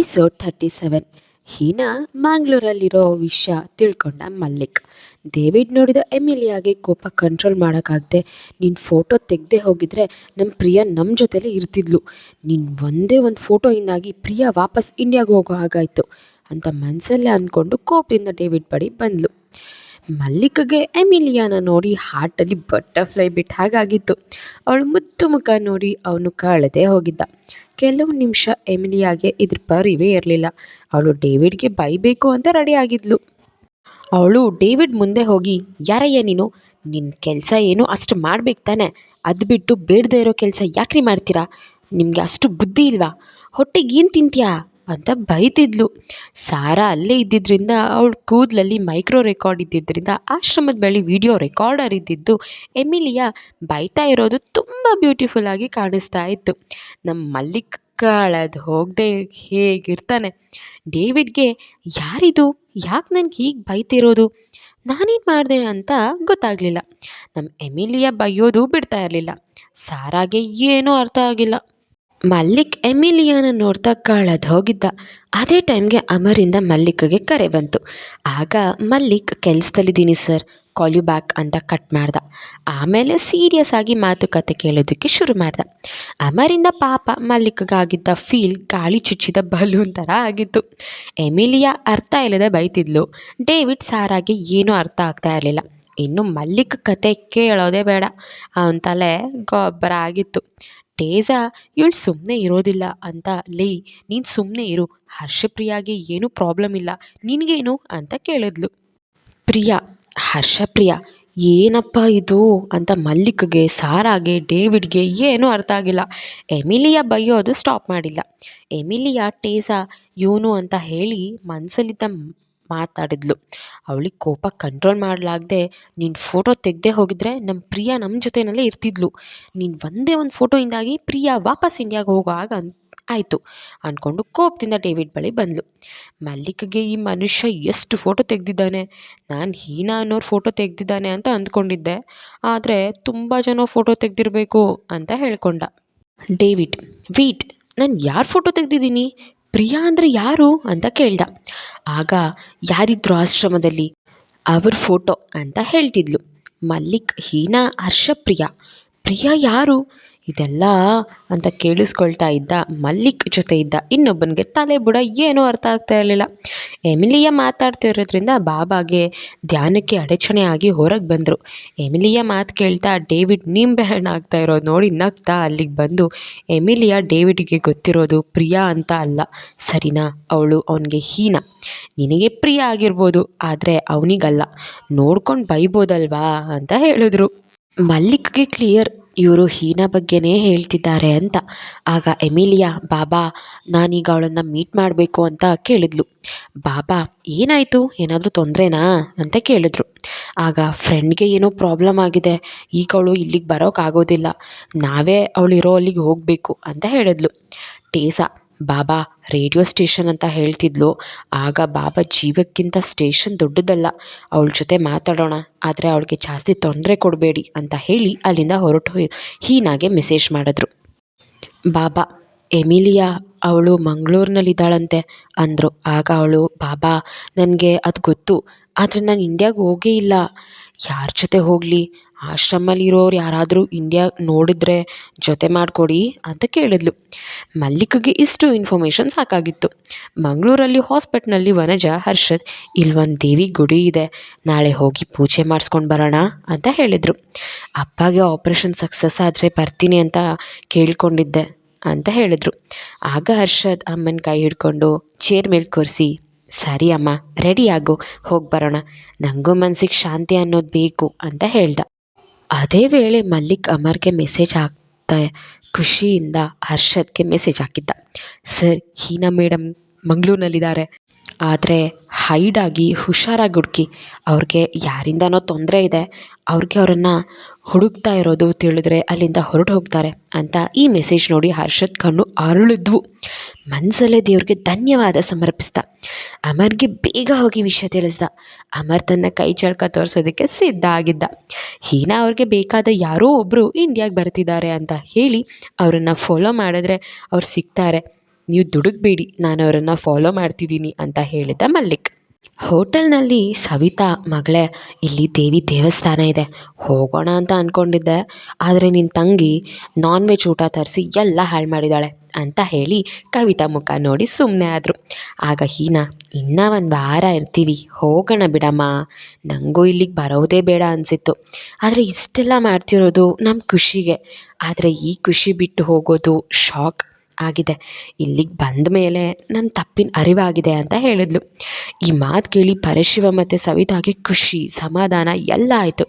Episode thirty seven Heena ಮ್ಯಾಂಗ್ಳೂರಲ್ಲಿರೋ ವಿಷಯ ತಿಳ್ಕೊಂಡ ಮಲ್ಲಿಕ್. ಡೇವಿಡ್ ನೋಡಿದ ಎಮಿಲಿಯಾಗೆ ಕೋಪ ಕಂಟ್ರೋಲ್ ಮಾಡೋಕ್ಕಾಗದೆ ನಿನ್ನ ಫೋಟೋ ತೆಗೆದೇ ಹೋಗಿದ್ರೆ ನಮ್ಮ ಪ್ರಿಯ ನಮ್ಮ ಜೊತೆಲೇ ಇರ್ತಿದ್ಲು. ನಿನ್ನ ಒಂದೇ ಒಂದು ಫೋಟೋಯಿಂದಾಗಿ ಪ್ರಿಯ ವಾಪಸ್ ಇಂಡಿಯಾಗೆ ಹೋಗೋ ಹಾಗಾಯಿತು ಅಂತ ಮನಸ್ಸಲ್ಲೇ ಅಂದ್ಕೊಂಡು ಕೋಪದಿಂದ ಡೇವಿಡ್ ಬಡಿ ಬಂದಳು ಮಲ್ಲಿಕ್ಗೆ ಎಮಿಲಿಯಾನ ನೋಡಿ ಹಾರ್ಟಲ್ಲಿ ಬಟರ್ಫ್ಲೈ ಬಿಟ್ಟ ಹಾಗಾಗಿತ್ತು. ಅವಳು ಮುತ್ತು ಮುಖ ನೋಡಿ ಅವನು ಕಳೆದೇ ಹೋಗಿದ್ದ. ಕೆಲವು ನಿಮಿಷ ಎಮಿಲಿಯಾಗೆ ಇದ್ರ ಪರಿವೇ ಇರಲಿಲ್ಲ. ಅವಳು ಡೇವಿಡ್ಗೆ ಬೈಬೇಕು ಅಂತ ರೆಡಿ ಆಗಿದ್ಲು. ಅವಳು ಡೇವಿಡ್ ಮುಂದೆ ಹೋಗಿ, ಯಾರಯ್ಯ ನೀನು? ನಿನ್ನ ಕೆಲಸ ಏನು? ಅಷ್ಟು ಮಾಡ್ಬೇಕು ತಾನೆ. ಅದು ಬಿಟ್ಟು ಬೇಡದೇ ಇರೋ ಕೆಲಸ ಯಾಕ್ರಿ ಮಾಡ್ತೀರಾ? ನಿಮಗೆ ಅಷ್ಟು ಬುದ್ಧಿ ಇಲ್ವಾ? ಹೊಟ್ಟೆಗೆ ಏನು ತಿಂತೀಯಾ? ಅಂತ ಬೈತಿದ್ಲು. ಸಾರಾ ಅಲ್ಲೇ ಇದ್ದಿದ್ದರಿಂದ ಅವಳ ಕೂದಲಲ್ಲಿ ಮೈಕ್ರೋ ರೆಕಾರ್ಡ್ ಇದ್ದಿದ್ದರಿಂದ ಆಶ್ರಮದ ಬಳಿ ವಿಡಿಯೋ ರೆಕಾರ್ಡರ್ ಇದ್ದಿದ್ದು ಎಮಿಲಿಯಾ ಬೈತಾ ಇರೋದು ತುಂಬ ಬ್ಯೂಟಿಫುಲ್ ಆಗಿ ಕಾಣಿಸ್ತಾ ಇತ್ತು. ನಮ್ಮ ಮಲ್ಲಿಕ್ ಕಳೆದು ಹೋಗದೆ ಹೇಗಿರ್ತಾನೆ. ಡೇವಿಡ್ಗೆ, ಯಾರಿದು? ಯಾಕೆ ನನಗೆ ಹೀಗೆ ಬೈತಿರೋದು? ನಾನೇನು ಮಾಡಿದೆ ಅಂತ ಗೊತ್ತಾಗಲಿಲ್ಲ. ನಮ್ಮ ಎಮಿಲಿಯಾ ಬೈಯೋದು ಬಿಡ್ತಾ ಇರಲಿಲ್ಲ. ಸಾರಾಗೆ ಏನೂ ಅರ್ಥ ಆಗಿಲ್ಲ. ಮಲ್ಲಿಕ್ ಎಮಿಲಿಯಾನ ನೋಡ್ತಾ ಕಾಳದ್ ಹೋಗಿದ್ದ. ಅದೇ ಟೈಮ್ಗೆ ಅಮರಿಂದ ಮಲ್ಲಿಕ್ಗೆ ಕರೆ ಬಂತು. ಆಗ ಮಲ್ಲಿಕ್ ಕೆಲಸದಲ್ಲಿದ್ದೀನಿ ಸರ್ ಕಾಲ್ ಯು ಬ್ಯಾಕ್ ಅಂತ ಕಟ್ ಮಾಡ್ದ. ಆಮೇಲೆ ಸೀರಿಯಸ್ ಆಗಿ ಮಾತುಕತೆ ಕೇಳೋದಕ್ಕೆ ಶುರು ಮಾಡ್ದ. ಅಮರಿಂದ ಪಾಪ ಮಲ್ಲಿಕ್ಗಾಗಿದ್ದ ಫೀಲ್ ಗಾಳಿ ಚುಚ್ಚಿದ ಬಲೂನ್ ಥರ ಆಗಿತ್ತು. ಎಮಿಲಿಯಾ ಅರ್ಥ ಇಲ್ಲದೆ ಬೈತಿದ್ಲು. ಡೇವಿಡ್ ಸಾರಾಗಿ ಏನೂ ಅರ್ಥ ಆಗ್ತಾ ಇರಲಿಲ್ಲ. ಇನ್ನು ಮಲ್ಲಿಕ್ ಕತೆ ಕೇಳೋದೇ ಬೇಡ. ಅವನ ತಲೆ ಗೊಬ್ಬರ ಆಗಿತ್ತು. ಟೇಜಾ ಇವಳು ಸುಮ್ಮನೆ ಇರೋದಿಲ್ಲ ಅಂತ, ಲೇ, ನೀನು ಸುಮ್ಮನೆ ಇರು. ಹರ್ಷಪ್ರಿಯಾಗೆ ಏನೂ ಪ್ರಾಬ್ಲಮ್ ಇಲ್ಲ. ನಿನಗೇನು? ಅಂತ ಕೇಳಿದ್ಲು. ಪ್ರಿಯಾ, ಹರ್ಷಪ್ರಿಯ, ಏನಪ್ಪ ಇದು? ಅಂತ ಮಲ್ಲಿಕ್ಗೆ, ಸಾರಾಗೆ, ಡೇವಿಡ್ಗೆ ಏನೂ ಅರ್ಥ ಆಗಿಲ್ಲ. ಎಮಿಲಿಯಾ ಬೈಯೋದು ಸ್ಟಾಪ್ ಮಾಡಿಲ್ಲ. ಎಮಿಲಿಯಾ ಟೇಸಾ ಇವನು ಅಂತ ಹೇಳಿ ಮನಸ್ಸಲ್ಲಿದ್ದ ಮಾತಾಡಿದ್ಲು. ಅವಳಿಗೆ ಕೋಪ ಕಂಟ್ರೋಲ್ ಮಾಡಲಾಗ್ದೆ ನೀನು ಫೋಟೋ ತೆಗೆದೇ ಹೋಗಿದ್ರೆ ನಮ್ಮ ಪ್ರಿಯಾ ನಮ್ಮ ಜೊತೆಯಲ್ಲೇ ಇರ್ತಿದ್ಲು. ನೀನು ಒಂದೇ ಒಂದು ಫೋಟೋಯಿಂದಾಗಿ ಪ್ರಿಯಾ ವಾಪಸ್ ಇಂಡಿಯಾಗೆ ಹೋಗೋ ಹಾಗೆ ಅನ್ ಆಯಿತು. ಅಂದ್ಕೊಂಡು ಕೋಪದಿಂದ ಡೇವಿಡ್ ಬಳಿ ಬಂದಳು ಮಲ್ಲಿಕ್ಗೆ ಈ ಮನುಷ್ಯ ಎಷ್ಟು ಫೋಟೋ ತೆಗೆದಿದ್ದಾನೆ. ನಾನು ಹೀನಾ ಅನ್ನೋರು ಫೋಟೋ ತೆಗೆದಿದ್ದಾನೆ ಅಂತ ಅಂದ್ಕೊಂಡಿದ್ದೆ. ಆದರೆ ತುಂಬ ಜನ ಫೋಟೋ ತೆಗೆದಿರಬೇಕು, ಅಂತ ಹೇಳ್ಕೊಂಡ. ಡೇವಿಡ್, ವೀಟ್, ನಾನು ಯಾರು ಫೋಟೋ ತೆಗೆದಿದ್ದೀನಿ? ಪ್ರಿಯಾ ಅಂದರೆ ಯಾರು ಅಂತ ಕೇಳ್ದ. ಆಗ ಯಾರಿದ್ರು ಆಶ್ರಮದಲ್ಲಿ ಅವ್ರ ಫೋಟೋ ಅಂತ ಹೇಳ್ತಿದ್ಲು. ಮಲ್ಲಿಕ್, ಹೀನಾ ಹರ್ಷಪ್ರಿಯ ಪ್ರಿಯಾ ಯಾರು? ಇದೆಲ್ಲ ಅಂತ ಕೇಳಿಸ್ಕೊಳ್ತಾ ಇದ್ದ ಮಲ್ಲಿಕ್ ಜೊತೆ ಇದ್ದ ಇನ್ನೊಬ್ಬನಿಗೆ ತಲೆ ಬುಡ ಏನೂ ಅರ್ಥ ಆಗ್ತಾ ಇರಲಿಲ್ಲ. ಎಮಿಲಿಯಾ ಮಾತಾಡ್ತಿರೋದ್ರಿಂದ ಬಾಬಾಗೆ ಧ್ಯಾನಕ್ಕೆ ಅಡಚಣೆ ಆಗಿ ಹೊರಗೆ ಬಂದರು. ಎಮಿಲಿಯ ಮಾತು ಕೇಳ್ತಾ ಡೇವಿಡ್ ನಿಂಬೆ ಹಣ್ಣು ಆಗ್ತಾ ಇರೋದು ನೋಡಿ ನಗ್ತಾ ಅಲ್ಲಿಗೆ ಬಂದು, ಎಮಿಲಿಯಾ ಡೇವಿಡ್ಗೆ ಗೊತ್ತಿರೋದು ಪ್ರಿಯಾ ಅಂತ ಅಲ್ಲ. ಸರಿನಾ? ಅವಳು ಅವನಿಗೆ ಹೀನ? ನಿನಗೆ ಪ್ರಿಯ ಆಗಿರ್ಬೋದು, ಆದರೆ ಅವನಿಗಲ್ಲ. ನೋಡ್ಕೊಂಡು ಬೈಬೋದಲ್ವಾ? ಅಂತ ಹೇಳಿದ್ರು. ಮಲ್ಲಿಕ್ಗೆ ಕ್ಲಿಯರ್ ಇವರು ಹೀನಾ ಬಗ್ಗೆನೇ ಹೇಳ್ತಿದ್ದಾರೆ ಅಂತ. ಆಗ ಎಮಿಲಿಯಾ ಬಾಬಾ, ನಾನೀಗ ಅವಳನ್ನು ಮೀಟ್ ಮಾಡಬೇಕು ಅಂತ ಕೇಳಿದ್ಲು. ಬಾಬಾ, ಏನಾಯಿತು? ಏನಾದರೂ ತೊಂದರೆನಾ? ಅಂತ ಕೇಳಿದ್ರು. ಆಗ ಫ್ರೆಂಡ್ಗೆ ಏನೋ ಪ್ರಾಬ್ಲಮ್ ಆಗಿದೆ. ಈಗ ಅವಳು ಇಲ್ಲಿಗೆ ಬರೋಕ್ಕಾಗೋದಿಲ್ಲ ನಾವೇ ಅವಳಿರೋ ಅಲ್ಲಿಗೆ ಹೋಗಬೇಕು ಅಂತ ಹೇಳಿದ್ಲು. ಟೇಸಾ, ಬಾಬಾ ರೇಡಿಯೋ ಸ್ಟೇಷನ್ ಅಂತ ಹೇಳ್ತಿದ್ಲು. ಆಗ ಬಾಬಾ ಜೀವಕ್ಕಿಂತ ಸ್ಟೇಷನ್ ದೊಡ್ಡದಲ್ಲ. ಅವಳ ಜೊತೆ ಮಾತಾಡೋಣ, ಆದರೆ ಅವಳಿಗೆ ಜಾಸ್ತಿ ತೊಂದರೆ ಕೊಡಬೇಡಿ ಅಂತ ಹೇಳಿ ಅಲ್ಲಿಂದ ಹೊರಟು ಹೀನಾಗೆ ಮೆಸೇಜ್ ಮಾಡಿದ್ರು. ಬಾಬಾ, ಎಮಿಲಿಯಾ ಅವಳು ಮಂಗಳೂರಿನಲ್ಲಿದ್ದಾಳಂತೆ, ಅಂದರು. ಆಗ ಅವಳು, ಬಾಬಾ, ನನಗೆ ಅದು ಗೊತ್ತು, ಆದರೆ ನಾನು ಇಂಡಿಯಾಗೆ ಹೋಗೇ ಇಲ್ಲ. ಯಾರ ಜೊತೆ ಹೋಗಲಿ? ಆಶ್ರಮಲ್ಲಿರೋರು ಯಾರಾದರೂ ಇಂಡಿಯಾ ನೋಡಿದ್ರೆ ಜೊತೆ ಮಾಡಿಕೊಡಿ ಅಂತ ಕೇಳಿದ್ಲು. ಮಲ್ಲಿಕ್ಗೆ ಇಷ್ಟು ಇನ್ಫಾರ್ಮೇಷನ್ ಸಾಕಾಗಿತ್ತು. ಮಂಗಳೂರಲ್ಲಿ ಹಾಸ್ಪಿಟ್ನಲ್ಲಿ ವನಜ, ಹರ್ಷದ್ ಇಲ್ಲಿ ಒಂದು ದೇವಿ ಗುಡಿ ಇದೆ. ನಾಳೆ ಹೋಗಿ ಪೂಜೆ ಮಾಡಿಸ್ಕೊಂಡು ಬರೋಣ ಅಂತ ಹೇಳಿದರು. ಅಪ್ಪಗೆ ಆಪ್ರೇಷನ್ ಸಕ್ಸಸ್ ಆದರೆ ಬರ್ತೀನಿ ಅಂತ ಕೇಳಿಕೊಂಡಿದ್ದೆ ಅಂತ ಹೇಳಿದರು. ಆಗ ಹರ್ಷದ್ ಅಮ್ಮನ ಕೈ ಹಿಡ್ಕೊಂಡು ಚೇರ್ ಮೇಲೆ ಕೂರಿಸಿ ಸರಿ ಅಮ್ಮ ರೆಡಿಯಾಗು ಹೋಗಿ ಬರೋಣ. ನನಗೂ ಮನ್ಸಿಗೆ ಶಾಂತಿ ಅನ್ನೋದು ಬೇಕು ಅಂತ ಹೇಳ್ದ. ಅದೇ ವೇಳೆ ಮಲ್ಲಿಕ್ ಅಮರ್ಗೆ ಮೆಸೇಜ್ ಹಾಕ್ತಾ, ಖುಷಿಯಿಂದ ಹರ್ಷದ್ಗೆ ಮೆಸೇಜ್ ಹಾಕಿದ್ದ. ಸರ್, ಹೀನಾ ಮೇಡಮ್ ಮಂಗಳೂರಿನಲ್ಲಿದ್ದಾರೆ. ಆದರೆ ಹೈಡಾಗಿ ಹುಷಾರಾಗಿ ಹುಡುಕಿ, ಅವ್ರಿಗೆ ಯಾರಿಂದನೋ ತೊಂದರೆ ಇದೆ, ಅವ್ರಿಗೆ ಅವರನ್ನು ಹುಡುಕ್ತಾ ಇರೋದು ತಿಳಿದ್ರೆ ಅಲ್ಲಿಂದ ಹೊರಟು ಹೋಗ್ತಾರೆ ಅಂತ ಈ ಮೆಸೇಜ್ ನೋಡಿ ಹರ್ಷದ್ ಕಣ್ಣು ಅರಳಿದ್ವು. ಮನಸಲ್ಲೇ ದೇವ್ರಿಗೆ ಧನ್ಯವಾದ ಸಮರ್ಪಿಸ್ದ. ಅಮರ್ಗೆ ಬೇಗ ಹೋಗಿ ವಿಷಯ ತಿಳಿಸ್ದ. ಅಮರ್ ತನ್ನ ಕೈ ಚಳಕ ತೋರಿಸೋದಕ್ಕೆ ಸಿದ್ಧ ಆಗಿದ್ದ. ಹೀನಾ ಅವ್ರಿಗೆ ಬೇಕಾದ ಯಾರೋ ಒಬ್ಬರು ಇಂಡಿಯಾಗೆ ಬರ್ತಿದ್ದಾರೆ ಅಂತ ಹೇಳಿ ಅವರನ್ನು ಫಾಲೋ ಮಾಡಿದ್ರೆ ಅವ್ರು ಸಿಗ್ತಾರೆ. ನೀವು ದುಡುಕ್ಬೇಡಿ, ನಾನು ಅವರನ್ನು ಫಾಲೋ ಮಾಡ್ತಿದ್ದೀನಿ ಅಂತ ಹೇಳಿದ ಮಲ್ಲಿಕ್. ಹೋಟೆಲ್ನಲ್ಲಿ ಸವಿತಾ ಮಗಳೇ, ಇಲ್ಲಿ ದೇವಿ ದೇವಸ್ಥಾನ ಇದೆ, ಹೋಗೋಣ ಅಂತ ಅಂದ್ಕೊಂಡಿದ್ದೆ ಆದರೆ ನಿನ್ನ ತಂಗಿ ನಾನ್ ವೆಜ್ ಊಟ ತರಿಸಿ ಎಲ್ಲ ಹಾಳು ಮಾಡಿದ್ದಾಳೆ ಅಂತ ಹೇಳಿ ಕವಿತಾ ಮುಖ ನೋಡಿ ಸುಮ್ಮನೆ ಆದರು. ಆಗ ಹೀನಾ, ಇನ್ನೂ ಒಂದು ವಾರ ಇರ್ತೀವಿ, ಹೋಗೋಣ ಬಿಡಮ್ಮ. ನನಗೂ ಇಲ್ಲಿಗೆ ಬರೋದೇ ಬೇಡ ಅನಿಸಿತ್ತು. ಆದರೆ ಇಷ್ಟೆಲ್ಲ ಮಾಡ್ತಿರೋದು ನಮ್ಮ ಖುಷಿಗೆ. ಆದರೆ ಈ ಖುಷಿ ಬಿಟ್ಟು ಹೋಗೋದು ಶಾಕ್ ಆಗಿದೆ. ಇಲ್ಲಿಗೆ ಬಂದ ಮೇಲೆ ನನ್ನ ತಪ್ಪಿನ ಅರಿವಾಗಿದೆ ಅಂತ ಹೇಳಿದ್ಲು. ಈ ಮಾತು ಕೇಳಿ ಪರಶಿವ ಮತ್ತು ಸವಿತಾಗೆ ಖುಷಿ, ಸಮಾಧಾನ ಎಲ್ಲ ಆಯಿತು.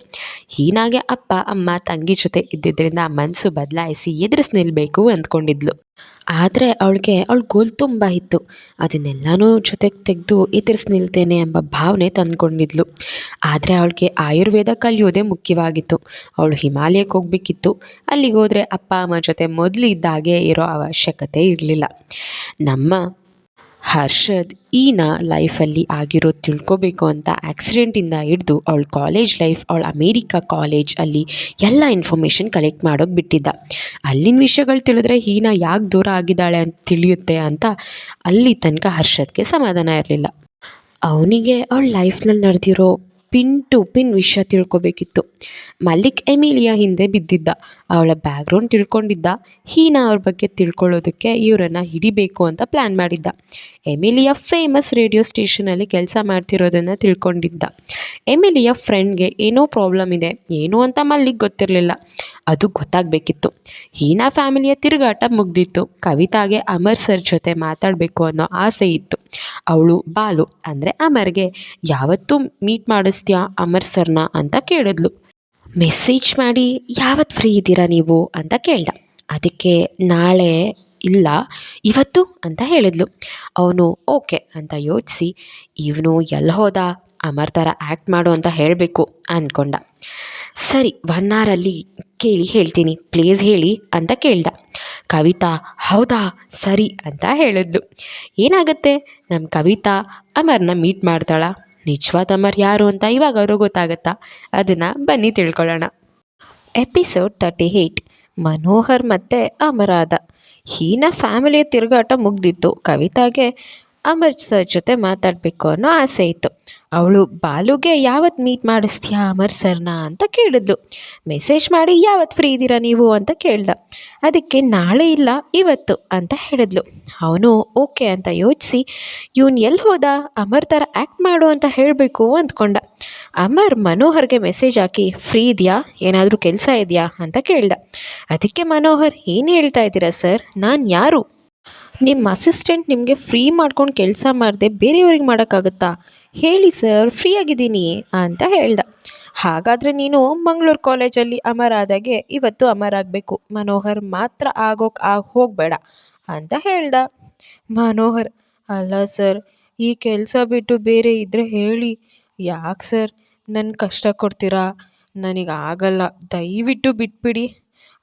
ಹೀನಾಗೆ ಅಪ್ಪ, ಅಮ್ಮ, ತಂಗಿ ಜೊತೆ ಇದ್ದಿದ್ದರಿಂದ ಮನಸ್ಸು ಬದಲಾಯಿಸಿ ಎದುರಿಸಿ ನಿಲ್ಲಬೇಕು ಅಂದ್ಕೊಂಡಿದ್ಲು. ಆದರೆ ಅವಳಿಗೆ ಅವಳ ಗೋಲ್ ತುಂಬ ಇತ್ತು. ಅದನ್ನೆಲ್ಲನೂ ಜೊತೆಗೆ ತೆಗೆದು ಎದುರಿಸಿ ನಿಲ್ತೇನೆ ಎಂಬ ಭಾವನೆ ತಂದ್ಕೊಂಡಿದ್ಲು. ಆದರೆ ಅವಳಿಗೆ ಆಯುರ್ವೇದ ಕಲಿಯೋದೇ ಮುಖ್ಯವಾಗಿತ್ತು. ಅವಳು ಹಿಮಾಲಯಕ್ಕೆ ಹೋಗಬೇಕಿತ್ತು. ಅಲ್ಲಿಗೆ ಹೋದರೆ ಅಪ್ಪ, ಅಮ್ಮ ಜೊತೆ ಮೊದಲು ಇದ್ದಾಗೆ ಇರೋ ಅವಶ್ಯಕತೆ ಇರಲಿಲ್ಲ. ನಮ್ಮ ಹರ್ಷದ್ ಈನ ಲೈಫಲ್ಲಿ ಆಗಿರೋದು ತಿಳ್ಕೊಬೇಕು ಅಂತ ಆ್ಯಕ್ಸಿಡೆಂಟಿಂದ ಹಿಡಿದು ಅವಳ ಕಾಲೇಜ್ ಲೈಫ್ ಅವಳ ಅಮೇರಿಕ ಕಾಲೇಜ್ ಅಲ್ಲಿ ಎಲ್ಲ ಇನ್ಫಾರ್ಮೇಷನ್ ಕಲೆಕ್ಟ್ ಮಾಡೋಕೆ ಬಿಟ್ಟಿದ್ದ. ಅಲ್ಲಿನ ವಿಷಯಗಳು ತಿಳಿದ್ರೆ ಹೀನಾ ಯಾಕೆ ದೂರ ಆಗಿದ್ದಾಳೆ ಅಂತ ತಿಳಿಯುತ್ತೆ ಅಂತ ಅಲ್ಲಿ ತನಕ ಹರ್ಷದ್ಗೆ ಸಮಾಧಾನ ಇರಲಿಲ್ಲ. ಅವನಿಗೆ ಅವಳ ಲೈಫ್ನಲ್ಲಿ ನಡೆದಿರೋ ಪಿನ್ ಟು ಪಿನ್ ವಿಷಯ ತಿಳ್ಕೊಬೇಕಿತ್ತು. ಮಲ್ಲಿಕ್ ಎಮಿಲಿಯಾ ಹಿಂದೆ ಬಿದ್ದಿದ್ದ. ಅವಳ ಬ್ಯಾಕ್ಗ್ರೌಂಡ್ ತಿಳ್ಕೊಂಡಿದ್ದ. ಹೀನಾ ಅವ್ರ ಬಗ್ಗೆ ತಿಳ್ಕೊಳ್ಳೋದಕ್ಕೆ ಇವರನ್ನು ಹಿಡಿಬೇಕು ಅಂತ ಪ್ಲ್ಯಾನ್ ಮಾಡಿದ್ದ. ಎಮಿಲಿಯಾ ಫೇಮಸ್ ರೇಡಿಯೋ ಸ್ಟೇಷನಲ್ಲಿ ಕೆಲಸ ಮಾಡ್ತಿರೋದನ್ನು ತಿಳ್ಕೊಂಡಿದ್ದ. ಎಮಿಲಿಯಾ ಫ್ರೆಂಡ್ಗೆ ಏನೋ ಪ್ರಾಬ್ಲಮ್ ಇದೆ. ಏನು ಅಂತ ಮಲ್ಲಿಗೆ ಗೊತ್ತಿರಲಿಲ್ಲ. ಅದು ಗೊತ್ತಾಗಬೇಕಿತ್ತು. ಹೀನಾ ಫ್ಯಾಮಿಲಿಯ ತಿರುಗಾಟ ಮುಗ್ದಿತ್ತು. ಕವಿತಾಗೆ ಅಮರ್ ಸರ್ ಜೊತೆ ಮಾತಾಡಬೇಕು ಅನ್ನೋ ಆಸೆ ಇತ್ತು. ಅವಳು, ಬಾಲು, ಅಂದರೆ ಅಮರ್ಗೆ ಯಾವತ್ತೂ ಮೀಟ್ ಮಾಡಿಸ್ತೀಯಾ ಅಮರ್ ಸರ್ನ? ಅಂತ ಕೇಳಿದ್ಲು. ಮೆಸೇಜ್ ಮಾಡಿ ಯಾವತ್ತು ಫ್ರೀ ಇದ್ದೀರಾ ನೀವು? ಅಂತ ಕೇಳ್ದ. ಅದಕ್ಕೆ ನಾಳೆ ಇಲ್ಲ, ಇವತ್ತು? ಅಂತ ಹೇಳಿದ್ಲು. ಅವನು ಓಕೆ ಅಂತ ಯೋಚಿಸಿ, ಇವನು ಎಲ್ಲಿ ಹೋದ? ಅಮರ್ ಥರ ಆ್ಯಕ್ಟ್ ಮಾಡು ಅಂತ ಹೇಳಬೇಕು ಅಂದ್ಕೊಂಡ. ಸರಿ ಒನ್ ಕೇಳಿ ಹೇಳ್ತೀನಿ. ಪ್ಲೀಸ್ ಹೇಳಿ ಅಂತ ಕೇಳ್ದ. ಕವಿತಾ, ಹೌದಾ? ಸರಿ ಅಂತ ಹೇಳಿದ್ಲು. ಏನಾಗುತ್ತೆ? ನಮ್ಮ ಕವಿತಾ ಅಮರ್ನ ಮೀಟ್ ಮಾಡ್ತಾಳ. ನಿಜವಾದ ಅಮರ್ ಯಾರು ಅಂತ ಇವಾಗ ಅವರು ಗೊತ್ತಾಗತ್ತಾ? ಅದನ್ನು ಬನ್ನಿ ತಿಳ್ಕೊಳ್ಳೋಣ. ಎಪಿಸೋಡ್ ತರ್ಟಿ ಏಯ್ಟ್ ಮನೋಹರ್ ಮತ್ತು ಅಮರಾದ ಹೀನ ಫ್ಯಾಮಿಲಿಯ ತಿರುಗಾಟ ಮುಗ್ದಿತ್ತು. ಕವಿತಾಗೆ ಅಮರ್ ಸರ್ ಜೊತೆ ಮಾತಾಡಬೇಕು ಅನ್ನೋ ಆಸೆ ಇತ್ತು. ಅವಳು, ಬಾಲುಗೆ ಯಾವತ್ತು ಮೀಟ್ ಮಾಡಿಸ್ತೀಯಾ ಅಮರ್ ಸರ್ನ? ಅಂತ ಕೇಳಿದ್ಲು. ಮೆಸೇಜ್ ಮಾಡಿ ಯಾವತ್ತು ಫ್ರೀ ಇದ್ದೀರಾ ನೀವು? ಅಂತ ಕೇಳ್ದ. ಅದಕ್ಕೆ ನಾಳೆ ಇಲ್ಲ, ಇವತ್ತು, ಅಂತ ಹೇಳಿದ್ಲು. ಅವನು, ಓಕೆ ಅಂತ ಯೋಚಿಸಿ, ಇವನು ಎಲ್ಲಿ ಹೋದ? ಅಮರ್ ಥರ ಆ್ಯಕ್ಟ್ ಮಾಡು ಅಂತ ಹೇಳಬೇಕು, ಅಂದ್ಕೊಂಡ. ಅಮರ್ ಮನೋಹರ್ಗೆ ಮೆಸೇಜ್ ಹಾಕಿ ಫ್ರೀ ಇದೆಯಾ? ಏನಾದರೂ ಕೆಲಸ ಇದೆಯಾ? ಅಂತ ಕೇಳ್ದ. ಅದಕ್ಕೆ ಮನೋಹರ್, ಏನು ಹೇಳ್ತಾ ಇದ್ದೀರಾ ಸರ್? ನಾನು ಯಾರು? ನಿಮ್ಮ ಅಸಿಸ್ಟೆಂಟ್ ನಿಮಗೆ ಫ್ರೀ ಮಾಡ್ಕೊಂಡು ಕೆಲಸ ಮಾಡದೆ ಬೇರೆಯವ್ರಿಗೆ ಮಾಡೋಕ್ಕಾಗುತ್ತಾ? ಹೇಳಿ ಸರ್, ಫ್ರೀ ಆಗಿದ್ದೀನಿ ಅಂತ ಹೇಳ್ದ. ಹಾಗಾದರೆ ನೀನು ಮಂಗಳೂರು ಕಾಲೇಜಲ್ಲಿ ಅಮರ್ ಆದಾಗೆ ಇವತ್ತು ಅಮರ್ ಆಗಬೇಕು. ಮನೋಹರ್ ಮಾತ್ರ ಆಗೋಕೆ ಆಗ ಹೋಗಬೇಡ ಅಂತ ಹೇಳ್ದ. ಮನೋಹರ್, ಅಲ್ಲ ಸರ್, ಈ ಕೆಲಸ ಬಿಟ್ಟು ಬೇರೆ ಇದ್ದರೆ ಹೇಳಿ. ಯಾಕೆ ಸರ್ ನನ್ನ ಕಷ್ಟ ಕೊಡ್ತೀರಾ? ನನಗೆ ಆಗಲ್ಲ. ದಯವಿಟ್ಟು ಬಿಟ್ಬಿಡಿ.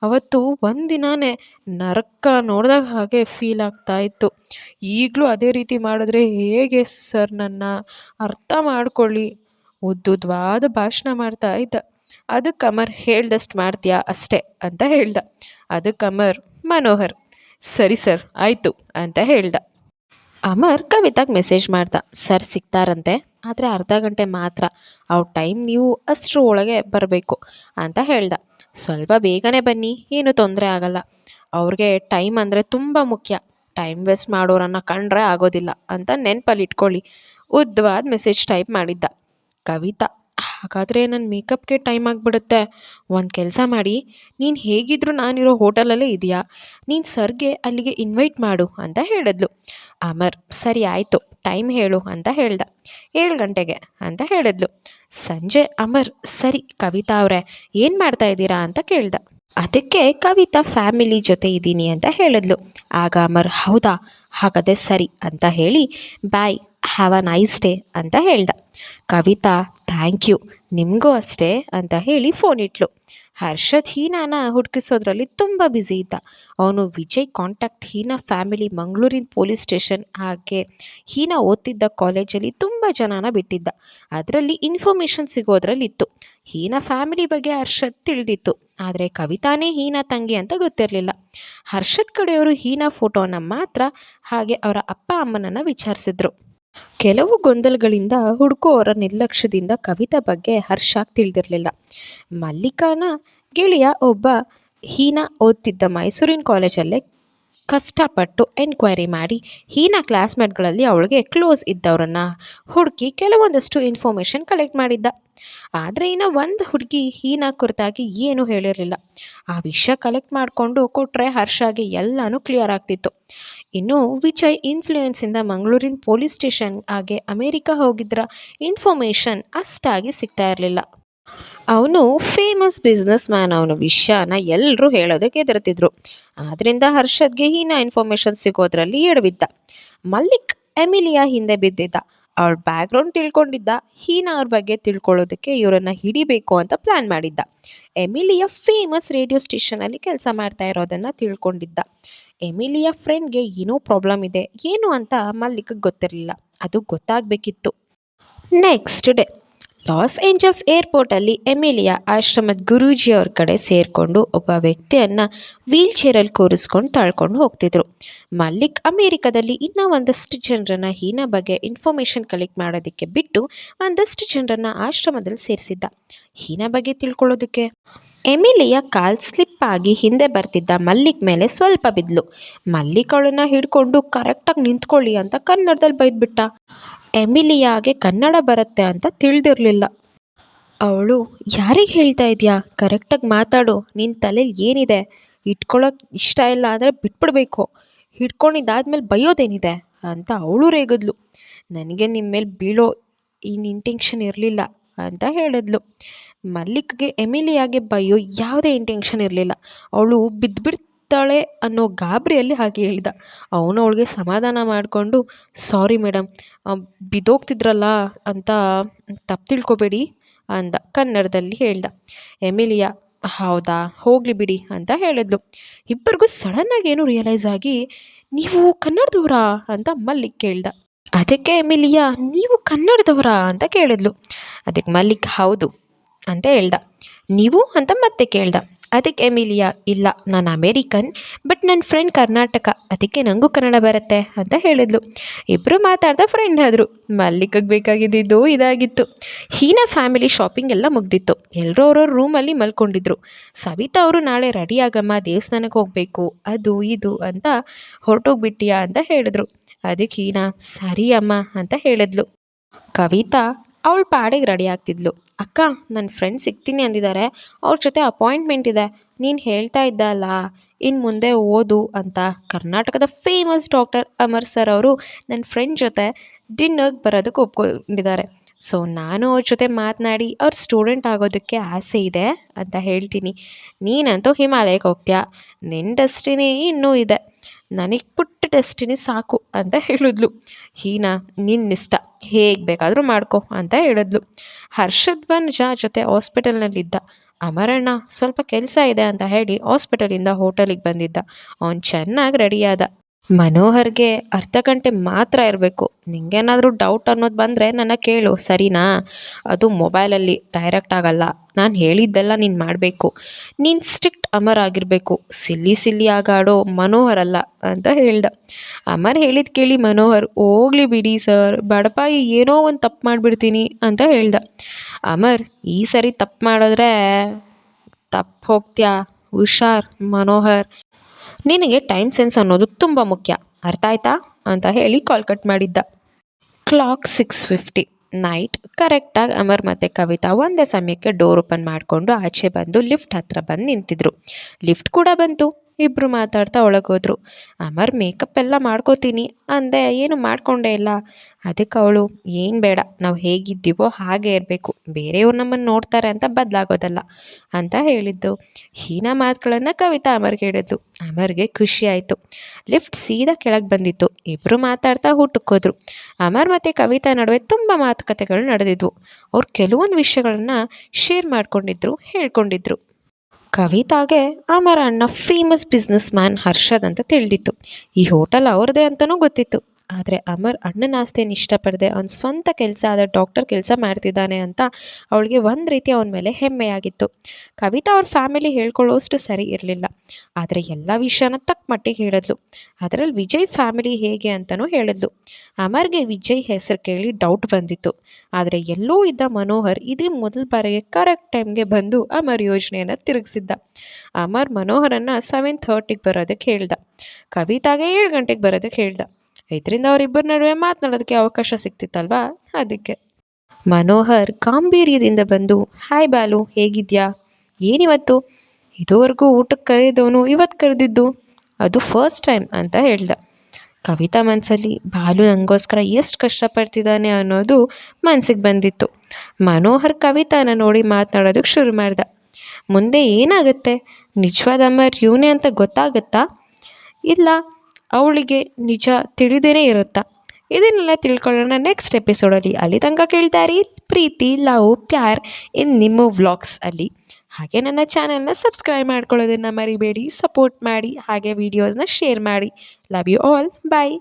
ಅವತ್ತು ಒಂದಿನಾನೇ ನರಕ ನೋಡಿದಾಗ ಹಾಗೆ ಫೀಲ್ ಆಗ್ತಾ ಇತ್ತು. ಈಗಲೂ ಅದೇ ರೀತಿ ಮಾಡಿದ್ರೆ ಹೇಗೆ ಸರ್ ನನ್ನ ಅರ್ಥ ಮಾಡ್ಕೊಳ್ಳಿ? ಉದ್ದುದ್ವಾದ ಭಾಷಣ ಮಾಡ್ತಾ ಇದ್ದ. ಅದಕ್ಕೆ ಅಮರ್ ಹೇಳ್ದಷ್ಟು ಮಾಡ್ತೀಯಾ ಅಷ್ಟೇ? ಅಂತ ಹೇಳ್ದ. ಅದಕ್ಕೆ ಅಮರ್ ಮನೋಹರ್. ಸರಿ ಸರ್ ಆಯಿತು, ಅಂತ ಹೇಳ್ದ. ಅಮರ್ ಕವಿತಾಗೆ ಮೆಸೇಜ್ ಮಾಡ್ದ. ಸರ್ ಸಿಗ್ತಾರಂತೆ, ಆದರೆ ಅರ್ಧ ಗಂಟೆ ಮಾತ್ರ. ಅವ್ರ ಟೈಮ್ ನೀವು ಅಷ್ಟರ ಒಳಗೆ ಬರಬೇಕು, ಅಂತ ಹೇಳ್ದ. ಸ್ವಲ್ಪ ಬೇಗನೆ ಬನ್ನಿ, ಏನೂ ತೊಂದರೆ ಆಗಲ್ಲ. ಅವ್ರಿಗೆ ಟೈಮ್ ಅಂದರೆ ತುಂಬ ಮುಖ್ಯ. ಟೈಮ್ ವೇಸ್ಟ್ ಮಾಡೋರನ್ನು ಕಂಡ್ರೆ ಆಗೋದಿಲ್ಲ ಅಂತ ನೆನಪಲ್ಲಿ ಇಟ್ಕೊಳ್ಳಿ ಉದ್ದವಾದ ಮೆಸೇಜ್ ಟೈಪ್ ಮಾಡಿದ್ದ. ಕವಿತಾ, ಹಾಗಾದರೆ ನನ್ನ ಮೇಕಪ್ಗೆ ಟೈಮ್ ಆಗಿಬಿಡುತ್ತೆ. ಒಂದು ಕೆಲಸ ಮಾಡಿ. ನೀನು ಹೇಗಿದ್ದರೂ ನಾನಿರೋ ಹೋಟೆಲಲ್ಲೇ ಇದೆಯಾ? ನೀನು ಸರ್ಗೆ ಅಲ್ಲಿಗೆ ಇನ್ವೈಟ್ ಮಾಡು ಅಂತ ಹೇಳಿದ್ಲು. ಅಮರ್, ಸರಿ ಆಯಿತು ಟೈಮ್ ಹೇಳು ಅಂತ ಹೇಳ್ದ. ಏಳು ಗಂಟೆಗೆ ಅಂತ ಹೇಳಿದ್ಲು. ಸಂಜೆ ಅಮರ್, ಸರಿ, ಕವಿತಾ ಅವರೇ, ಏನು ಮಾಡ್ತಾ ಇದ್ದೀರಾ ಅಂತ ಕೇಳ್ದ. ಅದಕ್ಕೆ ಕವಿತಾ ಫ್ಯಾಮಿಲಿ ಜೊತೆ ಇದ್ದೀನಿ ಅಂತ ಹೇಳಿದ್ಲು. ಆಗ ಅಮರ್, ಹೌದಾ? ಹಾಗಾದ್ರೆ ಸರಿ ಅಂತ ಹೇಳಿ, bye, have a nice day ಅಂತ ಹೇಳ್ದ. ಕವಿತಾ, ಥ್ಯಾಂಕ್ ಯು, ನಿಮಗೂ ಅಷ್ಟೇ ಅಂತ ಹೇಳಿ ಫೋನ್ ಇಟ್ಲು. ಹರ್ಷದ್ ಹೀನಾನ ಹುಡುಕಿಸೋದ್ರಲ್ಲಿ ತುಂಬ ಬ್ಯುಸಿ ಇದ್ದ. ಅವನು ವಿಜಯ್ ಕಾಂಟ್ಯಾಕ್ಟ್ ಹೀನಾ ಫ್ಯಾಮಿಲಿ ಮಂಗಳೂರಿನ ಪೊಲೀಸ್ ಸ್ಟೇಷನ್ ಹಾಗೆ ಹೀನಾ ಓದ್ತಿದ್ದ ಕಾಲೇಜಲ್ಲಿ ತುಂಬ ಜನನ ಬಿಟ್ಟಿದ್ದ. ಅದರಲ್ಲಿ ಇನ್ಫಾರ್ಮೇಷನ್ ಸಿಗೋದ್ರಲ್ಲಿತ್ತು. ಹೀನಾ ಫ್ಯಾಮಿಲಿ ಬಗ್ಗೆ ಹರ್ಷದ್ ತಿಳಿದಿತ್ತು. ಆದರೆ ಕವಿತಾನೇ ಹೀನಾ ತಂಗಿ ಅಂತ ಗೊತ್ತಿರಲಿಲ್ಲ. ಹರ್ಷದ್ ಕಡೆಯವರು ಹೀನಾ ಫೋಟೋನ ಮಾತ್ರ ಹಾಗೆ ಅವರ ಅಪ್ಪ ಅಮ್ಮನನ್ನು ವಿಚಾರಿಸಿದ್ರು. ಕೆಲವು ಗೊಂದಲಗಳಿಂದ ಹುಡುಕುವವರ ನಿರ್ಲಕ್ಷ್ಯದಿಂದ ಕವಿತಾ ಬಗ್ಗೆ ಹರ್ಷ ತಿಳಿದಿರಲಿಲ್ಲ. ಮಲ್ಲಿಕಾನ ಗೆಳೆಯ ಒಬ್ಬ ಹೀನ ಓದ್ತಿದ್ದ ಮೈಸೂರಿನ ಕಾಲೇಜಲ್ಲೇ ಕಷ್ಟಪಟ್ಟು ಎನ್ಕ್ವೈರಿ ಮಾಡಿ ಹೀನ ಕ್ಲಾಸ್ಮೇಟ್ಗಳಲ್ಲಿ ಅವಳಿಗೆ ಕ್ಲೋಸ್ ಇದ್ದವರನ್ನು ಹುಡುಕಿ ಕೆಲವೊಂದಷ್ಟು ಇನ್ಫಾರ್ಮೇಷನ್ ಕಲೆಕ್ಟ್ ಮಾಡಿದ್ದ. ಆದರೆ ಇನ್ನು ಒಂದು ಹುಡುಗಿ ಹೀನ ಕುರಿತಾಗಿ ಏನೂ ಹೇಳಿರಲಿಲ್ಲ. ಆ ವಿಷಯ ಕಲೆಕ್ಟ್ ಮಾಡಿಕೊಂಡು ಕೊಟ್ಟರೆ ಹರ್ಷಗೆ ಎಲ್ಲನೂ ಕ್ಲಿಯರ್ ಆಗ್ತಿತ್ತು. ಇನ್ನು ವಿಜಯ್ ಇನ್ಫ್ಲೂಯೆನ್ಸಿಂದ ಮಂಗಳೂರಿನ ಪೊಲೀಸ್ ಸ್ಟೇಷನ್ ಹಾಗೆ ಅಮೇರಿಕಾ ಹೋಗಿದ್ದರ ಇನ್ಫಾರ್ಮೇಷನ್ ಅಷ್ಟಾಗಿ ಸಿಗ್ತಾ ಇರಲಿಲ್ಲ. ಅವನು ಫೇಮಸ್ ಬಿಸ್ನೆಸ್ ಮ್ಯಾನ್ ಅವನ ವಿಷಯನ ಎಲ್ಲರೂ ಹೇಳೋದಕ್ಕೆ ಎದುರುತ್ತಿದ್ರು ಆದ್ದರಿಂದ ಹರ್ಷದ್ಗೆ ಹೀನ ಇನ್ಫಾರ್ಮೇಷನ್ ಸಿಗೋದ್ರಲ್ಲಿ ಎಡವಿದ್ದ ಮಲ್ಲಿಕ್ ಎಮಿಲಿಯಾ ಹಿಂದೆ ಬಿದ್ದಿದ್ದ. ಅವ್ರ ಬ್ಯಾಕ್ಗ್ರೌಂಡ್ ತಿಳ್ಕೊಂಡಿದ್ದ. ಹೀನಾ ಅವ್ರ ಬಗ್ಗೆ ತಿಳ್ಕೊಳ್ಳೋದಕ್ಕೆ ಇವರನ್ನು ಹಿಡಿಬೇಕು ಅಂತ ಪ್ಲ್ಯಾನ್ ಮಾಡಿದ್ದ. ಎಮಿಲಿಯಾ ಫೇಮಸ್ ರೇಡಿಯೋ ಸ್ಟೇಷನಲ್ಲಿ ಕೆಲಸ ಮಾಡ್ತಾ ಇರೋದನ್ನು ತಿಳ್ಕೊಂಡಿದ್ದ. ಎಮಿಲಿಯಾ ಫ್ರೆಂಡ್ಗೆ ಏನೋ ಪ್ರಾಬ್ಲಮ್ ಇದೆ. ಏನು ಅಂತ ಮಲ್ಲಿಕ್ಗೆ ಗೊತ್ತಿರಲಿಲ್ಲ. ಅದು ಗೊತ್ತಾಗಬೇಕಿತ್ತು. ನೆಕ್ಸ್ಟ್ ಡೇ ಲಾಸ್ ಏಂಜಲ್ಸ್ ಏರ್ಪೋರ್ಟಲ್ಲಿ ಎಮಿಲಿಯಾ ಆಶ್ರಮದ ಗುರೂಜಿಯವ್ರ ಕಡೆ ಸೇರಿಕೊಂಡು ಒಬ್ಬ ವ್ಯಕ್ತಿಯನ್ನು ವೀಲ್ ಚೇರಲ್ಲಿ ಕೂರಿಸ್ಕೊಂಡು ತಳ್ಕೊಂಡು ಹೋಗ್ತಿದ್ರು. ಮಲ್ಲಿಕ್ ಅಮೇರಿಕಾದಲ್ಲಿ ಇನ್ನೂ ಒಂದಷ್ಟು ಜನರನ್ನ ಹೀನ ಬಗ್ಗೆ ಇನ್ಫಾರ್ಮೇಷನ್ ಕಲೆಕ್ಟ್ ಮಾಡೋದಕ್ಕೆ ಬಿಟ್ಟು ಒಂದಷ್ಟು ಜನರನ್ನ ಆಶ್ರಮದಲ್ಲಿ ಸೇರಿಸಿದ್ದ. ಹೀನ ಬಗ್ಗೆ ತಿಳ್ಕೊಳ್ಳೋದಕ್ಕೆ? ಎಮಿಲಿಯ ಕಾಲ್ ಸ್ಲಿಪ್ ಆಗಿ ಹಿಂದೆ ಬರ್ತಿದ್ದ ಮಲ್ಲಿಕ್ ಮೇಲೆ ಸ್ವಲ್ಪ ಬಿದ್ಲು. ಮಲ್ಲಿಕ್ ಅವಳನ್ನ ಹಿಡ್ಕೊಂಡು ಕರೆಕ್ಟಾಗಿ ನಿಂತ್ಕೊಳ್ಳಿ ಅಂತ ಕನ್ನಡದಲ್ಲಿ ಬೈದ್ಬಿಟ್ಟ. ಎಮಿಲಿಯಾಗೆ ಕನ್ನಡ ಬರುತ್ತೆ ಅಂತ ತಿಳಿದಿರಲಿಲ್ಲ. ಅವಳು, ಯಾರಿಗೆ ಹೇಳ್ತಾ ಇದೆಯಾ? ಕರೆಕ್ಟಾಗಿ ಮಾತಾಡು. ನಿನ್ನ ತಲೆಯಲ್ಲಿ ಏನಿದೆ? ಇಟ್ಕೊಳ್ಳೋಕೆ ಇಷ್ಟ ಇಲ್ಲ ಅಂದರೆ ಬಿಟ್ಬಿಡ್ಬೇಕು. ಹಿಡ್ಕೊಂಡಿದ್ದಾದ್ಮೇಲೆ ಬೈಯೋದೇನಿದೆ? ಅಂತ ಅವಳು ರೇಗಿದ್ಲು. ನನಗೆ ನಿಮ್ಮ ಮೇಲೆ ಬೀಳೋ ಇನ್ ಇಂಟೆನ್ಷನ್ ಇರಲಿಲ್ಲ ಅಂತ ಹೇಳಿದ್ಲು. ಮಲ್ಲಿಕ್ಗೆ ಎಮಿಲಿಯಾಗೆ ಬೈಯೋ ಯಾವುದೇ ಇಂಟೆನ್ಷನ್ ಇರಲಿಲ್ಲ. ಅವಳು ಬಿದ್ದುಬಿಡ್ತಾಳೆ ಅನ್ನೋ ಗಾಬರಿಯಲ್ಲಿ ಹಾಗೆ ಹೇಳಿದ. ಅವನು ಅವಳಿಗೆ ಸಮಾಧಾನ ಮಾಡಿಕೊಂಡು, ಸಾರಿ ಮೇಡಮ್ ಬಿದ್ದೋಗ್ತಿದ್ರಲ್ಲ ಅಂತ ತಪ್ಪು ತಿಳ್ಕೊಬೇಡಿ ಅಂದ ಕನ್ನಡದಲ್ಲಿ ಹೇಳ್ದ. ಎಮಿಲಿಯಾ, ಹೌದಾ, ಹೋಗಲಿ ಬಿಡಿ ಅಂತ ಹೇಳಿದ್ಲು. ಇಬ್ಬರಿಗೂ ಸಡನ್ನಾಗಿ ಏನು ರಿಯಲೈಸ್ ಆಗಿ, ನೀವು ಕನ್ನಡದವರಾ? ಅಂತ ಮಲ್ಲಿಕ್ ಕೇಳ್ದ. ಅದಕ್ಕೆ ಎಮಿಲಿಯಾ, ನೀವು ಕನ್ನಡದವರಾ? ಅಂತ ಕೇಳಿದ್ಲು. ಅದಕ್ಕೆ ಮಲ್ಲಿಕ್, ಹೌದು ಅಂತ ಹೇಳ್ದ. ನೀವು? ಅಂತ ಮತ್ತೆ ಕೇಳ್ದ. ಅದಕ್ಕೆ ಎಮಿಲಿಯಾ ಇಲ್ಲ, ನಾನು ಅಮೇರಿಕನ್, ಬಟ್ ನನ್ನ ಫ್ರೆಂಡ್ ಕರ್ನಾಟಕ, ಅದಕ್ಕೆ ನನಗೂ ಕನ್ನಡ ಬರುತ್ತೆ ಅಂತ ಹೇಳಿದ್ಲು. ಇಬ್ಬರು ಮಾತಾಡ್ದ ಫ್ರೆಂಡ್ ಆದರು. ಮಲ್ಲಿಕಗೆ ಬೇಕಾಗಿದ್ದಿದ್ದು ಇದಾಗಿತ್ತು. ಹೀನ ಫ್ಯಾಮಿಲಿ ಶಾಪಿಂಗ್ ಎಲ್ಲ ಮುಗ್ದಿತ್ತು. ಎಲ್ಲರೂ ಅವ್ರವ್ರ ರೂಮಲ್ಲಿ ಮಲ್ಕೊಂಡಿದ್ರು. ಸವಿತಾ ಅವರು ನಾಳೆ ರೆಡಿ ಆಗಮ್ಮ ದೇವಸ್ಥಾನಕ್ಕೆ ಹೋಗಬೇಕು, ಅದು ಇದು ಅಂತ ಹೊರಟೋಗ್ಬಿಟ್ಟಿಯಾ ಅಂತ ಹೇಳಿದ್ರು. ಅದಕ್ಕೆ ಹೀನಾ, ಸರಿ ಅಮ್ಮ ಅಂತ ಹೇಳಿದ್ಲು. ಕವಿತಾ ಅವಳು ಪಾಡಿಗೆ ರೆಡಿ ಆಗ್ತಿದ್ಲು. ಅಕ್ಕ ನನ್ನ ಫ್ರೆಂಡ್ ಸಿಗ್ತೀನಿ ಅಂದಿದ್ದಾರೆ ಅವ್ರ ಜೊತೆ ಅಪಾಯಿಂಟ್ಮೆಂಟ್ ಇದೆ. ನೀನು ಹೇಳ್ತಾ ಇದ್ದ ಅಲ್ಲ? ಇನ್ನು ಮುಂದೆ ಓದು ಅಂತ ಕರ್ನಾಟಕದ ಫೇಮಸ್ ಡಾಕ್ಟರ್ ಅಮರ್ ಸರ್ ಅವರು ನನ್ನ ಫ್ರೆಂಡ್ ಜೊತೆ ಡಿನ್ನರ್ಗೆ ಬರೋದಕ್ಕೆ ಒಪ್ಕೊಂಡಿದ್ದಾರೆ ಸೊ ನಾನು ಅವ್ರ ಜೊತೆ ಮಾತನಾಡಿ ಅವ್ರ ಸ್ಟೂಡೆಂಟ್ ಆಗೋದಕ್ಕೆ ಆಸೆ ಇದೆ ಅಂತ ಹೇಳ್ತೀನಿ. ನೀನಂತೂ ಹಿಮಾಲಯಕ್ಕೆ ಹೋಗ್ತೀಯಾ? ನಿನ್ನ ಡೆಸ್ಟಿನಿ ಇನ್ನೂ ಇದೆ. ನನಗೆ ಪುಟ್ಟ ಡೆಸ್ಟಿನಿ ಸಾಕು ಅಂತ ಹೇಳಿದ್ಲು. ಹೀನಾ ನಿನ್ನಿಷ್ಟ ಹೇಗೆ ಬೇಕಾದರೂ ಮಾಡ್ಕೊ ಅಂತ ಹೇಳಿದ್ಲು. ಹರ್ಷಧ್ವನ್ಜ ಜೊತೆ ಹಾಸ್ಪಿಟಲ್ನಲ್ಲಿದ್ದ. ಅಮರಣ್ಣ, ಸ್ವಲ್ಪ ಕೆಲಸ ಇದೆ ಅಂತ ಹೇಳಿ ಹಾಸ್ಪಿಟಲಿಂದ ಹೋಟೆಲಿಗೆ ಬಂದಿದ್ದ. ಅವ್ನು ಚೆನ್ನಾಗಿ ರೆಡಿಯಾದ ಮನೋಹರ್ಗೆ ಅರ್ಧ ಗಂಟೆ ಮಾತ್ರ ಇರಬೇಕು. ನಿಂಗೇನಾದರೂ ಡೌಟ್ ಅನ್ನೋದು ಬಂದರೆ ನನ್ನ ಕೇಳು, ಸರಿನಾ? ಅದು ಮೊಬೈಲಲ್ಲಿ ಡೈರೆಕ್ಟ್ ಆಗಲ್ಲ. ನಾನು ಹೇಳಿದ್ದೆಲ್ಲ ನೀನು ಮಾಡಬೇಕು. ನೀನು ಸ್ಟ್ರಿಕ್ಟ್ ಅಮರ್ ಆಗಿರಬೇಕು. ಸಿಲ್ಲಿ ಸಿಲ್ಲಿ ಆಗಾಡೋ ಮನೋಹರ್ ಅಲ್ಲ ಅಂತ ಹೇಳ್ದ. ಅಮರ್ ಹೇಳಿದ ಕೇಳಿ ಮನೋಹರ್, ಹೋಗ್ಲಿ ಬಿಡಿ ಸರ್ ಬಡಪಾಯಿ ಏನೋ ಒಂದು ತಪ್ಪು ಮಾಡಿಬಿಡ್ತೀನಿ ಅಂತ ಹೇಳ್ದ. ಅಮರ್, ಈ ಸರಿ ತಪ್ಪು ಮಾಡಿದ್ರೆ ತಪ್ಪು ಹೋಗ್ತೀಯಾ? ಹುಷಾರ್ ಮನೋಹರ್. ನಿನಗೆ ಟೈಮ್ ಸೆನ್ಸ್ ಅನ್ನೋದು ತುಂಬ ಮುಖ್ಯ. ಅರ್ಥ ಆಯ್ತಾ? ಅಂತ ಹೇಳಿ ಕಾಲ್ ಕಟ್ ಮಾಡಿದ್ದ. ಕ್ಲಾಕ್ ಸಿಕ್ಸ್ ಫಿಫ್ಟಿ ನೈಟ್ ಕರೆಕ್ಟಾಗಿ ಅಮರ್ ಮತ್ತು ಕವಿತಾ ಒಂದೇ ಸಮಯಕ್ಕೆ ಡೋರ್ ಓಪನ್ ಮಾಡಿಕೊಂಡು ಆಚೆ ಬಂದು ಲಿಫ್ಟ್ ಹತ್ರ ಬಂದು ನಿಂತಿದ್ರು. ಲಿಫ್ಟ್ ಕೂಡ ಬಂತು. ಇಬ್ಬರು ಮಾತಾಡ್ತಾ ಒಳಗೋದ್ರು. ಅಮರ್ ಮೇಕಪ್ ಎಲ್ಲ ಮಾಡ್ಕೋತೀನಿ. ಅಂದೆ, ಏನು ಮಾಡಿಕೊಂಡೇ ಇಲ್ಲ. ಅದಕ್ಕೆ ಅವಳು, ಏನು ಬೇಡ, ನಾವು ಹೇಗಿದ್ದೀವೋ ಹಾಗೆ ಇರಬೇಕು. ಬೇರೆಯವ್ರು ನಮ್ಮನ್ನು ನೋಡ್ತಾರೆ ಅಂತ ಬದಲಾಗೋದಲ್ಲ. ಅಂತ ಹೇಳಿದ್ದು. ಹೀನಾ ಮಾತುಗಳನ್ನು ಕವಿತಾ ಅಮರ್ಗೆ ಹೇಳಿದ್ದು. ಅಮರ್ಗೆ ಖುಷಿ ಆಯಿತು. ಲಿಫ್ಟ್ ಸೀದಾ ಕೆಳಗೆ ಬಂದಿತ್ತು. ಇಬ್ಬರು ಮಾತಾಡ್ತಾ ಊಟಕ್ಕೆ ಹೋದ್ರು ಅಮರ್ ಮತ್ತು ಕವಿತಾ ನಡುವೆ ತುಂಬ ಮಾತುಕತೆಗಳು ನಡೆದಿದ್ವು. ಅವ್ರು ಕೆಲವೊಂದು ವಿಷಯಗಳನ್ನ ಶೇರ್ ಮಾಡ್ಕೊಂಡಿದ್ರು, ಹೇಳ್ಕೊಂಡಿದ್ರು. ಕವಿತಾಗೆ ಅಮರಣ್ಣ ಫೇಮಸ್ ಬಿಸ್ನೆಸ್ ಮ್ಯಾನ್ ಹರ್ಷದ್ ಅಂತ ತಿಳಿದಿತ್ತು. ಈ ಹೋಟೆಲ್ ಅವ್ರದ್ದೇ ಅಂತಲೂ ಗೊತ್ತಿತ್ತು. ಆದರೆ ಅಮರ್ ಅಣ್ಣನ ಆಸ್ತಿಯನ್ನು ಇಷ್ಟಪಡದೆ ಅವನ ಸ್ವಂತ ಕೆಲಸ ಆದ ಡಾಕ್ಟರ್ ಕೆಲಸ ಮಾಡ್ತಿದ್ದಾನೆ ಅಂತ ಅವಳಿಗೆ ಒಂದು ರೀತಿ ಅವನ ಮೇಲೆ ಹೆಮ್ಮೆಯಾಗಿತ್ತು. ಕವಿತಾ ಅವ್ರ ಫ್ಯಾಮಿಲಿ ಹೇಳ್ಕೊಳ್ಳೋಷ್ಟು ಸರಿ ಇರಲಿಲ್ಲ. ಆದರೆ ಎಲ್ಲ ವಿಷಯನ ತಕ್ಕ ಮಟ್ಟಿಗೆ ಹೇಳಿದ್ಲು. ಅದರಲ್ಲಿ ವಿಜಯ್ ಫ್ಯಾಮಿಲಿ ಹೇಗೆ ಅಂತಲೂ ಹೇಳಿದ್ಲು. ಅಮರ್ಗೆ ವಿಜಯ್ ಹೆಸರು ಕೇಳಿ ಡೌಟ್ ಬಂದಿತ್ತು. ಆದರೆ ಎಲ್ಲೋ ಇದ್ದ ಮನೋಹರ್ ಇದೇ ಮೊದಲ ಬಾರಿಗೆ ಕರೆಕ್ಟ್ ಟೈಮ್ಗೆ ಬಂದು ಅಮರ್ ಯೋಜನೆಯನ್ನು ತಿರುಗಿಸಿದ್ದ. ಅಮರ್ ಮನೋಹರನ್ನು ಸೆವೆನ್ ಥರ್ಟಿಗೆ ಬರೋದಕ್ಕೆ ಹೇಳ್ದ. ಕವಿತಾಗೆ ಏಳು ಗಂಟೆಗೆ ಬರೋದಕ್ಕೆ ಹೇಳ್ದ. ಇದರಿಂದ ಅವರಿಬ್ಬರ ನಡುವೆ ಮಾತನಾಡೋದಕ್ಕೆ ಅವಕಾಶ ಸಿಕ್ತಿತ್ತಲ್ವಾ ಅದಕ್ಕೆ. ಮನೋಹರ್ ಗಾಂಭೀರ್ಯದಿಂದ ಬಂದು, ಹಾಯ್ ಬಾಲು, ಹೇಗಿದ್ಯಾ? ಏನಿವತ್ತು ಇದುವರೆಗೂ ಊಟಕ್ಕೆ ಕರೆದವನು ಇವತ್ತು ಕರೆದಿದ್ದು. ಅದು ಫಸ್ಟ್ ಟೈಮ್ ಅಂತ ಹೇಳ್ದ. ಕವಿತಾ ಮನಸ್ಸಲ್ಲಿ ಬಾಲು ನನಗೋಸ್ಕರ ಎಷ್ಟು ಕಷ್ಟಪಡ್ತಿದ್ದಾನೆ ಅನ್ನೋದು ಮನಸ್ಸಿಗೆ ಬಂದಿತ್ತು. ಮನೋಹರ್ ಕವಿತಾನ ನೋಡಿ ಮಾತನಾಡೋದಕ್ಕೆ ಶುರು ಮಾಡ್ದ. ಮುಂದೆ ಏನಾಗುತ್ತೆ? ನಿಜವಾದ ಅಮರ್ ಇವನೇ ಅಂತ ಗೊತ್ತಾಗುತ್ತಾ? ಇಲ್ಲ ಅವಳಿಗೆ ನಿಜ ತಿಳಿದೇನೆ ಇರುತ್ತಾ. ಇದನ್ನೆಲ್ಲ ತಿಳ್ಕೊಳ್ಳೋಣ ನೆಕ್ಸ್ಟ್ ಎಪಿಸೋಡಲ್ಲಿ ಅಲ್ಲಿ. ತನಕ ಕೇಳ್ತಾ ರೀ ಪ್ರೀತಿ, ಲವ್, ಪ್ಯಾರ್ ಇನ್ ನಿಮ್ಮ ವ್ಲಾಗ್ಸ್ ಅಲ್ಲಿ. ಹಾಗೆ ನನ್ನ ಚಾನಲ್ನ ಸಬ್ಸ್ಕ್ರೈಬ್ ಮಾಡ್ಕೊಳ್ಳೋದನ್ನು ಮರಿಬೇಡಿ ಸಪೋರ್ಟ್ ಮಾಡಿ, ಹಾಗೆ ವೀಡಿಯೋಸ್ನ ಶೇರ್ ಮಾಡಿ. Love you all bye